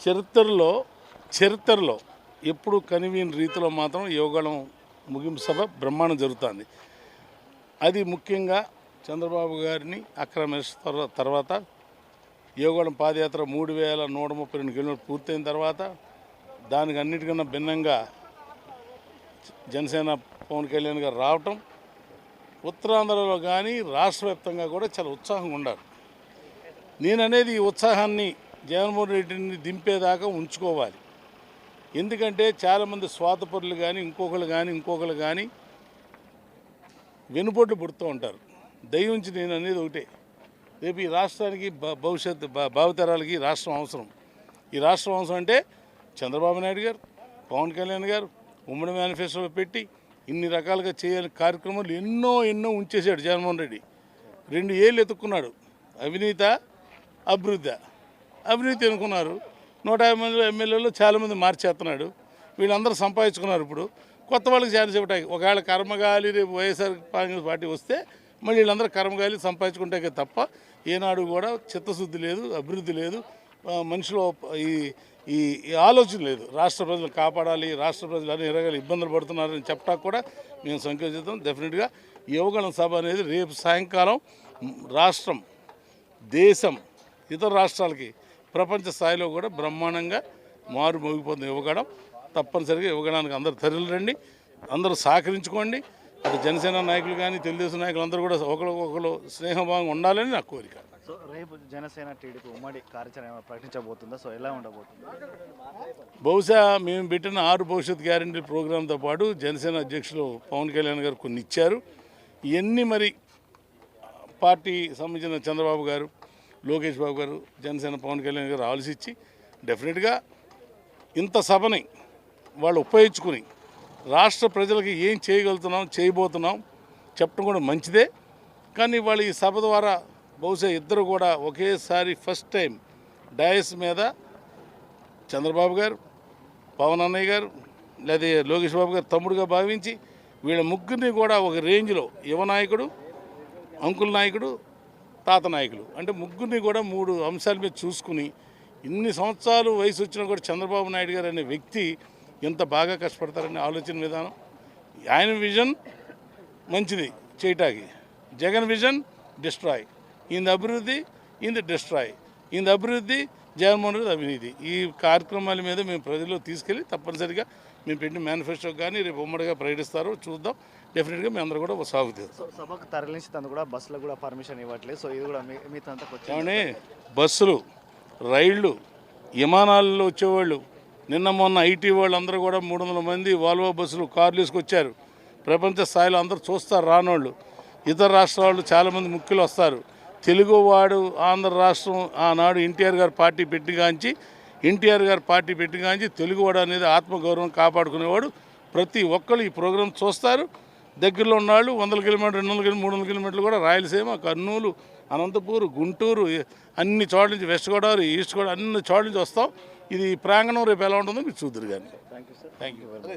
చరిత్రలో చరిత్రలో ఎప్పుడు కనివిని రీతిలో మాత్రం యోగాళం ముగింపు సభ బ్రహ్మాండం జరుగుతుంది. అది ముఖ్యంగా చంద్రబాబు గారిని ఆక్రమిస్తున్న తర్వాత యోగాళం పాదయాత్ర మూడు వేల నూట ముప్పై రెండు కిలోమీటర్లు పూర్తయిన తర్వాత దానికి అన్నిటికన్నా భిన్నంగా జనసేన పవన్ కళ్యాణ్ గారు రావటం ఉత్తరాంధ్రలో కానీ రాష్ట్ర కూడా చాలా ఉత్సాహంగా ఉండాలి. నేననేది ఈ ఉత్సాహాన్ని జగన్మోహన్ రెడ్డిని దింపేదాకా ఉంచుకోవాలి. ఎందుకంటే చాలామంది స్వాతపరులు కానీ ఇంకొకరు కానీ ఇంకొకరు కానీ వెనుపోట్లు పుడుతూ ఉంటారు. దయించి నేను అనేది ఒకటే. రేపు ఈ రాష్ట్రానికి భ- భవిష్యత్తు భావితరాలకి రాష్ట్రం అవసరం. ఈ రాష్ట్రం అవసరం అంటే చంద్రబాబు నాయుడు గారు పవన్ కళ్యాణ్ గారు ఉమ్మడి మేనిఫెస్టోలో పెట్టి ఇన్ని రకాలుగా చేయాలి కార్యక్రమాలు ఎన్నో ఎన్నో ఉంచేశాడు జగన్మోహన్ రెడ్డి. రెండు ఏళ్ళు ఎత్తుక్కున్నాడు. అవినీత అభివృద్ధి. అవినీతి అనుకున్నారు. నూట యాభై మంది ఎమ్మెల్యేలు చాలామంది మార్చేస్తున్నాడు. వీళ్ళందరూ సంపాదించుకున్నారు ఇప్పుడు. కొత్త వాళ్ళకి ఛాన్స్ ఇవ్వటానికి ఒకవేళ కర్మగాలి రేపు వైఎస్ఆర్ కాంగ్రెస్ పార్టీ వస్తే మళ్ళీ వీళ్ళందరూ కర్మగాలి సంపాదించుకుంటే తప్ప ఏనాడు కూడా చిత్తశుద్ధి లేదు అభివృద్ధి లేదు. మనుషులు మనిషిలో ఈ ఈ ఆలోచన లేదు. రాష్ట్ర ప్రజలు కాపాడాలి రాష్ట్ర ప్రజలు అన్ని రకాల ఇబ్బందులు పడుతున్నారని చెప్పడానికి కూడా మేము సంకేతిద్దాం డెఫినెట్గా యువగణ సభ అనేది రేపు సాయంకాలం రాష్ట్రం దేశం ఇతర రాష్ట్రాలకి ప్రపంచ స్థాయిలో కూడా బ్రహ్మాండంగా మారు మోగిపోతుంది యువగడం తప్పనిసరిగా యువగడానికి అందరూ తరలి రండి అందరూ సహకరించుకోండి. అటు జనసేన నాయకులు కానీ తెలుగుదేశం నాయకులు అందరూ కూడా ఒకరికొకరు స్నేహభావంగా ఉండాలని నా కోరిక. సో రేపు జనసేన టీడీపీ ఉమ్మడి కార్యాచరణ ప్రకటించబోతుందా? సో ఎలా ఉండబోతుంది? బహుశా మేము పెట్టిన ఆరు భవిష్యత్ గ్యారంటీ ప్రోగ్రాంతో పాటు జనసేన అధ్యక్షులు పవన్ కళ్యాణ్ గారు కొన్ని ఇచ్చారు ఇవన్నీ మరి పార్టీ సంబంధించిన చంద్రబాబు గారు లోకేష్ బాబు గారు జనసేన పవన్ కళ్యాణ్ గారు ఆలోచించి డెఫినెట్గా ఇంత సభని వాళ్ళు ఉపయోగించుకుని రాష్ట్ర ప్రజలకి ఏం చేయగలుగుతున్నాం చేయబోతున్నాం చెప్పడం కూడా మంచిదే. కానీ వాళ్ళు ఈ సభ ద్వారా బహుశా ఇద్దరు కూడా ఒకేసారి ఫస్ట్ టైం డయస్ మీద చంద్రబాబు గారు పవన్ అన్నయ్య గారు లేదా లోకేష్ బాబు గారు తమ్ముడుగా భావించి వీళ్ళ ముగ్గురిని కూడా ఒక రేంజ్లో యువ నాయకుడు అంకుల్ నాయకుడు తాత నాయకులు. అంటే ముగ్గురిని కూడా మూడు అంశాల మీద చూసుకుని ఇన్ని సంవత్సరాలు వయసు వచ్చినా కూడా చంద్రబాబు నాయుడు గారు అనే వ్యక్తి ఎంత బాగా కష్టపడతారనే ఆలోచన విధానం. ఆయన విజన్ మంచిది చేయటానికి. Jagan vision destroy. ఈయన అభివృద్ధి ఈయన డిస్ట్రాయ్. ఈయన అభివృద్ధి జగన్మోహన్ రెడ్డి అవినీతి. ఈ కార్యక్రమాల మీద మేము ప్రజల్లో తీసుకెళ్ళి తప్పనిసరిగా మేము పెట్టిన మేనిఫెస్టో కానీ రేపు ఉమ్మడిగా ప్రకటిస్తారో చూద్దాం. డెఫినెట్గా మేము అందరూ కూడా సాగు తీరుతాం సో సభకు తరలించినందుకు కూడా బస్సులకు కూడా పర్మిషన్ ఇవ్వట్లేదు. సో ఇది కూడా మీతో బస్సులు రైళ్ళు విమానాల్లో వచ్చేవాళ్ళు నిన్న మొన్న ఐటీ వాళ్ళు అందరూ కూడా మూడు వందల మంది వాల్వో బస్సులు కార్లు వేసుకొచ్చారు ప్రపంచ స్థాయిలో అందరూ చూస్తారు రానోళ్ళు. ఇతర రాష్ట్రాలు చాలామంది ముఖ్యులు వస్తారు. తెలుగువాడు ఆంధ్ర రాష్ట్రం ఆనాడు ఎన్టీఆర్ గారు పార్టీ పెట్టిగాంచి ఎన్టీఆర్ గారు పార్టీ పెట్టిగాంచి తెలుగువాడు అనేది ఆత్మగౌరవం కాపాడుకునేవాడు. ప్రతి ఒక్కరు ఈ ప్రోగ్రాం చూస్తారు. దగ్గరలో ఉన్నవాళ్ళు వందల కిలోమీటర్ రెండు వందల కిలోమీటర్ మూడు వందల కిలోమీటర్లు కూడా రాయలసీమ కర్నూలు అనంతపూర్ గుంటూరు అన్ని చోట్ల నుంచి వెస్ట్ గోదావరి ఈస్ట్ గోదావరి అన్ని చోట్ల నుంచి వస్తాం. ఇది ప్రాంగణం రేపు ఎలా ఉంటుందో మీరు చూద్దరు కానీ. Thank you sir thank you